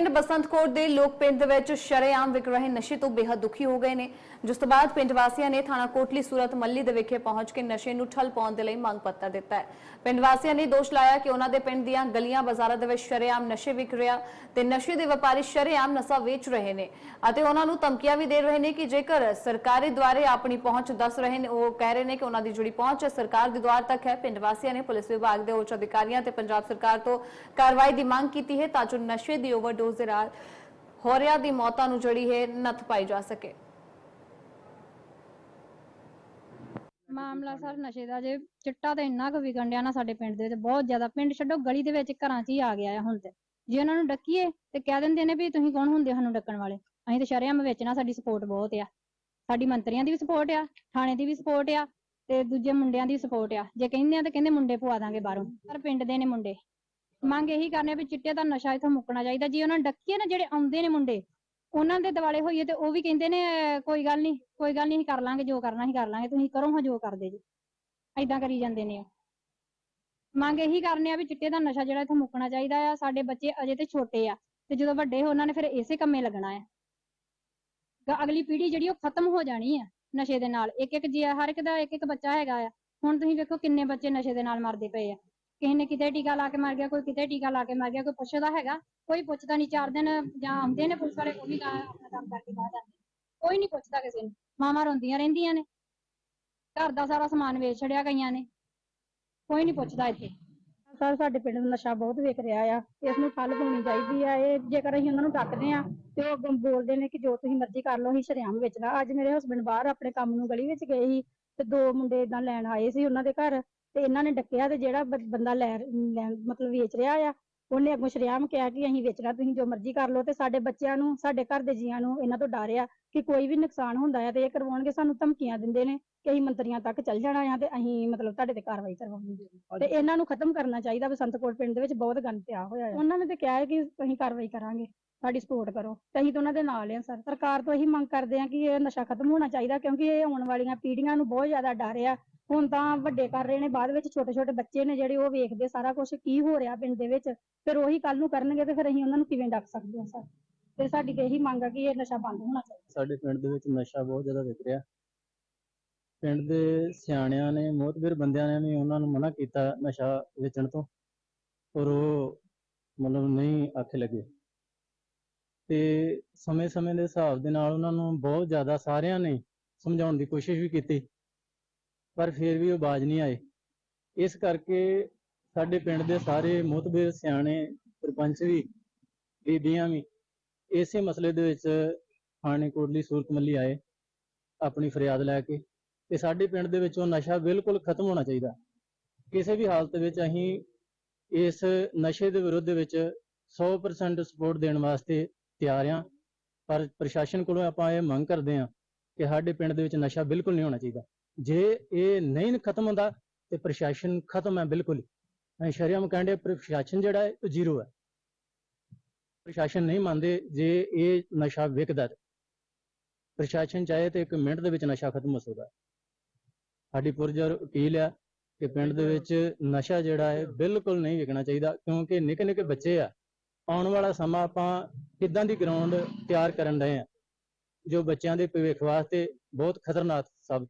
ਪਿੰਡ ਬਸੰਤਕੋਟ ਦੇ ਲੋਕ ਪਿੰਡ ਦੇ ਵਿੱਚ ਸ਼ਰੇਆਮ ਵਿਕ ਰਹੇ ਨਸ਼ੇ ਤੋਂ ਬੇਹੱਦ ਦੁਖੀ ਹੋ ਗਏ ਨੇ। ਜਿਸ ਤੋਂ ਬਾਅਦ ਪਿੰਡ ਵਾਸੀਆਂ ਨੇ ਥਾਣਾ ਕੋਟਲੀ ਸੂਰਤ ਮੱਲੀ ਦੇ ਵਿਖੇ ਪਹੁੰਚ ਕੇ ਨਸ਼ੇ ਨੂੰ ਠੱਲ ਪਾਉਣ ਦੇ ਲਈ ਮੰਗ ਪੱਤਰ ਦਿੱਤਾ ਹੈ। ਪਿੰਡ ਵਾਸੀਆਂ ਨੇ ਦੋਸ਼ ਲਾਇਆ ਕਿ ਉਹਨਾਂ ਦੇ ਪਿੰਡ ਦੀਆਂ ਗਲੀਆਂ ਬਾਜ਼ਾਰਾਂ ਦੇ ਵਿੱਚ ਸ਼ਰੇਆਮ ਨਸ਼ੇ ਵਿਕ ਰਿਹਾ ਤੇ ਨਸ਼ੇ ਦੇ ਵਪਾਰੀ ਸ਼ਰੇਆਮ ਨਸ਼ਾ ਵੇਚ ਰਹੇ ਨੇ ਅਤੇ ਉਹਨਾਂ ਨੂੰ ਧਮਕੀਆਂ ਵੀ ਦੇ ਰਹੇ ਨੇ ਕਿ ਜੇਕਰ ਸਰਕਾਰੀ ਦੁਆਰੇ ਆਪਣੀ ਪਹੁੰਚ ਦੱਸ ਰਹੇ ਨੇ, ਉਹ ਕਹਿ ਰਹੇ ਨੇ ਕਿ ਉਹਨਾਂ ਦੀ ਜਿਹੜੀ ਪਹੁੰਚ ਹੈ, ਸਰਕਾਰ ਦੇ ਦੁਆਰ ਤੱਕ ਹੈ। ਪਿੰਡ ਵਾਸੀਆਂ ਨੇ ਪੁਲਿਸ ਵਿਭਾਗ ਦੇ ਉੱਚ ਅਧਿਕਾਰੀਆਂ ਤੇ ਪੰਜਾਬ ਸਰਕਾਰ ਤੋਂ ਕਾਰਵਾਈ ਦੀ ਮੰਗ ਕੀਤੀ ਹੈ ਤਾਂ ਜੋ ਨਸ਼ੇ ਦੀ ਓਵਰਡੋਜ਼ ਦੇ ਨਾਲ ਹੋਰਿਆਂ ਦੀ ਮੌਤਾਂ ਨੂੰ ਜਿਹੜੀ ਹੈ ਨੱਥ ਪਾਈ ਜਾ ਸਕੇ। ਮਾਮਲਾ ਸਰ ਨਸ਼ੇ ਦਾ ਜੇ ਚਿੱਟਾ ਤਾਂ ਇੰਨਾ ਕੁ ਵਿਕਣ ਡਿਆ ਨਾ ਸਾਡੇ ਪਿੰਡ ਦੇ ਵਿੱਚ ਬਹੁਤ ਜ਼ਿਆਦਾ ਪਿੰਡ ਛੱਡੋ ਗਲੀ ਦੇ ਵਿੱਚ ਘਰਾਂ 'ਚ ਹੀ ਆ ਗਿਆ ਆ ਹੁਣ ਤੇ। ਜੇ ਉਹਨਾਂ ਨੂੰ ਡੱਕੀਏ ਤੇ ਕਹਿ ਦਿੰਦੇ ਨੇ ਵੀ ਤੁਸੀਂ ਕੌਣ ਹੁੰਦੇ ਹੋ ਸਾਨੂੰ ਡੱਕਣ ਵਾਲੇ? ਅਸੀਂ ਤੇ ਸ਼ਰੇਆਮ ਵੇਚਣਾ ਸਾਡੀ ਸਪੋਰਟ ਬਹੁਤ ਆ। ਸਾਡੀ ਮੰਤਰੀਆਂ ਦੀ ਵੀ ਸਪੋਰਟ ਆ, ਥਾਣੇ ਦੀ ਵੀ ਸਪੋਰਟ ਆ ਤੇ ਦੂਜੇ ਮੁੰਡਿਆਂ ਦੀ ਸਪੋਰਟ ਆ। ਜੇ ਕਹਿੰਦੇ ਆ ਤਾਂ ਕਹਿੰਦੇ ਮੁੰਡੇ ਪਵਾ ਦਾਂਗੇ ਬਾਹਰੋਂ। ਪਰ ਪਿੰਡ ਦੇ ਨੇ ਮੁੰਡੇ। ਮੰਗ ਇਹੀ ਕਰਨੇ ਆ ਵੀ ਚਿੱਟੇ ਦਾ ਨਸ਼ਾ ਇੱਥੋਂ ਮੁੱਕਣਾ ਚਾਹੀਦਾ। ਜੇ ਉਹਨਾਂ ਡੱਕੀਏ ਨਾ ਜਿਹੜੇ ਆਉਂਦੇ ਨੇ ਮੁੰਡੇ, ਉਹਨਾਂ ਦੇ ਦਿਵਾਲੇ ਹੋਈਏ ਤੇ ਉਹ ਵੀ ਕਹਿੰਦੇ ਨੇ ਕੋਈ ਗੱਲ ਨਹੀਂ, ਕੋਈ ਗੱਲ ਨਹੀਂ ਕਰ ਲਾਂਗੇ, ਜੋ ਕਰਨਾ ਹੀ ਕਰ ਲਾਂਗੇ, ਤੁਸੀਂ ਕਰੋ, ਹਾਂ, ਜੋ ਕਰਦੇ ਜੀ। ਐਦਾਂ ਕਰੀ ਜਾਂਦੇ ਨੇ ਮੰਗ ਇਹੀ ਕਰਨੇ ਆ ਵੀ ਚਿੱਟੇ ਦਾ ਨਸ਼ਾ ਜਿਹੜਾ ਇਥੋਂ ਮੁੱਕਣਾ ਚਾਹੀਦਾ ਆ, ਸਾਡੇ ਬੱਚੇ ਅਜੇ ਤੇ ਛੋਟੇ ਆ, ਤੇ ਜਦੋਂ ਵੱਡੇ ਹੋ ਉਹਨਾਂ ਨੇ ਫਿਰ ਇਸੇ ਕੰਮੇ ਲੱਗਣਾ ਆ। ਅਗਲੀ ਪੀੜ੍ਹੀ ਜਿਹੜੀ ਉਹ ਖਤਮ ਹੋ ਜਾਣੀ ਆ ਨਸ਼ੇ ਦੇ ਨਾਲ। ਇੱਕ ਇੱਕ ਜੀ, ਹਰ ਇੱਕ ਦਾ ਇੱਕ ਇੱਕ ਬੱਚਾ ਹੈਗਾ ਆ। ਹੁਣ ਤੁਸੀਂ ਵੇਖੋ ਕਿੰਨੇ ਬੱਚੇ ਨਸ਼ੇ ਦੇ ਨਾਲ ਮਰਦੇ ਪਏ ਆ। ਕਿਸੇ ਨੇ ਕਿਤੇ ਟੀਕਾ ਲਾ ਕੇ ਮਰ ਗਿਆ, ਕੋਈ ਕਿਤੇ ਟੀਕਾ ਲਾ ਕੇ ਮਰ ਗਿਆ, ਕੋਈ ਪੁੱਛਦਾ ਹੈਗਾ, ਕੋਈ ਪੁੱਛਦਾ ਨਹੀਂ ਚਾਰ ਦਿਨ ਜਾਂ ਆਉਂਦੇ ਨੇ ਪੁਲਿਸ ਵਾਲੇ, ਉਹ ਵੀ ਗਾ- ਆਪਣਾ ਕੰਮ ਕਰਕੇ ਬਾਹਰ ਜਾਂਦੇ ਕੋਈ ਨਹੀਂ ਪੁੱਛਦਾ ਕਿਸੇ ਨੂੰ, ਮਾਵਾਂ ਰੋਂਦੀਆਂ ਰਹਿੰਦੀਆਂ ਨੇ। ਘਰ ਦਾ ਸਾਰਾ ਸਮਾਨ ਵੇਚ ਛੜਿਆ ਗਈਆਂ ਨੇ। ਕੋਈ ਨਹੀਂ ਪੁੱਛਦਾ ਇੱਥੇ। ਸਰ, ਸਾਡੇ ਪਿੰਡ ਦਾ ਨਸ਼ਾ ਬਹੁਤ ਵਿਕ ਰਿਹਾ ਆ, ਇਸ ਨੂੰ ਠੱਲ ਪਾਉਣੀ ਚਾਹੀਦੀ ਆ, ਇਹ ਜੇਕਰ ਅਸੀਂ ਉਹਨਾਂ ਨੂੰ ਡੱਕਦੇ ਆ, ਤੇ ਉਹ ਅੱਗੋਂ ਬੋਲਦੇ ਨੇ ਕਿ ਜੋ ਤੁਸੀਂ ਮਰਜ਼ੀ ਕਰ ਲਓ, ਅਸੀਂ ਸ਼ਰੇਆਮ ਵੇਚਣਾ। ਅੱਜ ਮੇਰੇ ਹਸਬੰਡ ਬਾਹਰ ਆਪਣੇ ਕੰਮ ਨੂੰ ਗਲੀ ਵਿੱਚ ਗਏ ਸੀ, ਤੇ ਦੋ ਮੁੰਡੇ ਇਦਾਂ ਲੈਣ ਆਏ ਸੀ ਉਹਨਾਂ ਦੇ ਘਰ। ਤੇ ਇਹਨਾਂ ਨੇ ਡੱਕਿਆ ਤੇ ਜਿਹੜਾ ਬ- ਬੰਦਾ ਲੈ ਲੈਣ- ਮਤਲਬ ਵੇਚ ਰਿਹਾ ਆ ਉਹਨੇ ਅੱਗੋਂ ਸ਼ਰੇਆਮ ਕਿਹਾ ਕਿ ਅਸੀਂ ਵੇਚਣਾ ਤੁਸੀਂ ਜੋ ਮਰਜ਼ੀ ਕਰ ਲਓ ਤੇ ਸਾਡੇ ਬੱਚਿਆਂ ਨੂੰ ਸਾਡੇ ਘਰ ਦੇ ਜੀਆਂ ਨੂੰ ਇਹਨਾਂ ਤੋਂ ਡਰ ਆ ਕਿ ਕੋਈ ਵੀ ਨੁਕਸਾਨ ਹੁੰਦਾ ਹੈ ਤੇ ਇਹ ਕਰਵਾਉਣਗੇ ਸਾਨੂੰ ਧਮਕੀਆਂ ਦਿੰਦੇ ਨੇ ਕਿ ਅਸੀਂ ਮੰਤਰੀਆਂ ਤੱਕ ਚੱਲ ਜਾਣਾ ਆ ਤੇ ਅਸੀਂ ਮਤਲਬ ਤੁਹਾਡੇ ਤੇ ਕਾਰਵਾਈ ਕਰਵਾਉਣੀ ਤੇ ਇਹਨਾਂ ਨੂੰ ਖਤਮ ਕਰਨਾ ਚਾਹੀਦਾ ਬਸੰਤਕੋਟ ਪਿੰਡ ਦੇ ਵਿੱਚ ਬਹੁਤ ਗੰਦ ਪਿਆ ਹੋਇਆ ਹੈ ਉਹਨਾਂ ਨੇ ਤੇ ਕਿਹਾ ਹੈ ਕਿ ਅਸੀਂ ਕਾਰਵਾਈ ਕਰਾਂਗੇ ਸਾਡੀ ਸਪੋਰਟ ਕਰੋ ਤੇ ਅਸੀਂ ਤਾਂ ਉਹਨਾਂ ਦੇ ਨਾਲ ਆ ਸਰ। ਸਰਕਾਰ ਤੋਂ ਇਹੀ ਮੰਗ ਕਰਦੇ ਆ ਕਿ ਇਹ ਨਸ਼ਾ ਖਤਮ ਹੋਣਾ ਚਾਹੀਦਾ ਕਿਉਂਕਿ ਇਹ ਆਉਣ ਵਾਲੀਆਂ ਪੀੜ੍ਹੀਆਂ ਨੂੰ ਬਹੁਤ ਜ਼ਿਆਦਾ ਡਰ ਆ ਹੁਣ ਤਾਂ ਵੱਡੇ ਕਰ ਰਹੇ ਨੇ, ਬਾਅਦ ਵਿੱਚ ਛੋਟੇ ਛੋਟੇ ਬੱਚੇ ਨੇ ਜਿਹੜੇ ਉਹ ਵੇਖਦੇ ਸਾਰਾ ਕੁਝ ਕੀ ਹੋ ਰਿਹਾ ਪਿੰਡ ਦੇ ਵਿੱਚ, ਫਿਰ ਉਹੀ ਕੱਲ ਨੂੰ ਕਰਨਗੇ ਤੇ ਫਿਰ ਅਸੀਂ ਉਹਨਾਂ ਨੂੰ ਕਿਵੇਂ ਡੱਕ ਸਕਦੇ ਹਾਂ ਸਰ? ਤੇ ਸਾਡੀ ਤੇ ਇਹੀ ਮੰਗ ਆ ਕਿ ਇਹ ਨਸ਼ਾ ਬੰਦ ਹੋਣਾ ਚਾਹੀਦਾ। ਸਾਡੇ ਪਿੰਡ ਦੇ ਵਿੱਚ ਨਸ਼ਾ ਬਹੁਤ ਜ਼ਿਆਦਾ ਵਿਕ ਰਿਹਾ। ਪਿੰਡ ਦੇ ਸਿਆਣਿਆਂ ਨੇ ਮੋਤਬਰ ਬੰਦਿਆਂ ਨੇ ਵੀ ਉਹਨਾਂ ਨੂੰ ਮਨਾ ਕੀਤਾ ਨਸ਼ਾ ਵੇਚਣ ਤੋਂ, ਪਰ ਉਹ ਮਤਲਬ ਨਹੀਂ ਆਖੇ ਲੱਗੇ। ਤੇ ਸਮੇਂ-ਸਮੇਂ ਦੇ ਹਿਸਾਬ ਦੇ ਨਾਲ ਉਹਨਾਂ ਨੂੰ ਬਹੁਤ ਜ਼ਿਆਦਾ ਸਾਰਿਆਂ ਨੇ ਸਮਝਾਉਣ ਦੀ ਕੋਸ਼ਿਸ਼ ਵੀ ਕੀਤੀ। ਪਰ ਫਿਰ ਵੀ ਉਹ ਬਾਜ ਨਹੀਂ ਆਏ। ਇਸ ਕਰਕੇ ਸਾਡੇ ਪਿੰਡ ਦੇ ਸਾਰੇ ਮੋਤਬਰ, ਸਿਆਣੇ, ਸਰਪੰਚ ਵੀ, ਬੀਬੀਆਂ ਵੀ ਇਸੇ ਮਸਲੇ ਦੇ ਵਿੱਚ ਥਾਣੇ ਕੋਟਲੀ ਸੂਰਤ ਆਏ ਆਪਣੀ ਫਰਿਆਦ ਲੈ ਕੇ ਤੇ ਸਾਡੇ ਪਿੰਡ ਦੇ ਵਿੱਚ ਉਹ ਨਸ਼ਾ ਬਿਲਕੁਲ ਖਤਮ ਹੋਣਾ ਚਾਹੀਦਾ। ਕਿਸੇ ਵੀ ਹਾਲਤ ਵਿੱਚ ਅਸੀਂ ਇਸ ਨਸ਼ੇ ਦੇ ਵਿਰੁੱਧ ਵਿੱਚ 100% ਸਪੋਰਟ ਦੇਣ ਵਾਸਤੇ ਤਿਆਰ ਹਾਂ, ਪਰ ਪ੍ਰਸ਼ਾਸਨ ਕੋਲੋਂ ਆਪਾਂ ਇਹ ਮੰਗ ਕਰਦੇ ਹਾਂ ਕਿ ਸਾਡੇ ਪਿੰਡ ਦੇ ਵਿੱਚ ਨਸ਼ਾ ਬਿਲਕੁਲ ਨਹੀਂ ਹੋਣਾ ਚਾਹੀਦਾ। ਜੇ ਇਹ ਨਹੀਂ ਖਤਮ ਹੁੰਦਾ ਤੇ ਪ੍ਰਸ਼ਾਸਨ ਖਤਮ ਹੈ ਬਿਲਕੁਲ ਹੀ। ਅਸੀਂ ਸ਼ਰਿਆਮ ਕਹਿੰਦੇ ਪ੍ਰਸ਼ਾਸਨ ਜਿਹੜਾ ਹੈ, ਉਹ ਜ਼ੀਰੋ ਹੈ। ਪ੍ਰਸ਼ਾਸਨ ਨਹੀਂ ਮੰਨਦੇ ਜੇ ਇਹ ਨਸ਼ਾ ਵਿਕਦਾ ਪ੍ਰਸ਼ਾਸਨ ਚਾਹੇ ਤੇ ਇੱਕ ਮਿੰਟ ਦੇ ਵਿੱਚ ਨਸ਼ਾ ਖਤਮ ਹੋ ਸਕਦਾ। ਸਾਡੀ ਪੁਰਜਰ ਅਪੀਲ ਹੈ ਕਿ ਪਿੰਡ ਦੇ ਵਿੱਚ ਨਸ਼ਾ ਜਿਹੜਾ ਹੈ, ਬਿਲਕੁਲ ਨਹੀਂ ਵਿਕਣਾ ਚਾਹੀਦਾ, ਕਿਉਂਕਿ ਨਿੱਕੇ ਨਿੱਕੇ ਬੱਚੇ ਆ। ਆਉਣ ਵਾਲਾ ਸਮਾਂ ਆਪਾਂ ਕਿੱਦਾਂ ਦੀ ਗਰਾਊਂਡ ਤਿਆਰ ਕਰਨ ਰਹੇ ਆ ਜੋ ਬੱਚਿਆਂ ਦੇ ਭਵਿੱਖ ਵਾਸਤੇ ਬਹੁਤ ਖਤਰਨਾਕ ਸਾਬਤ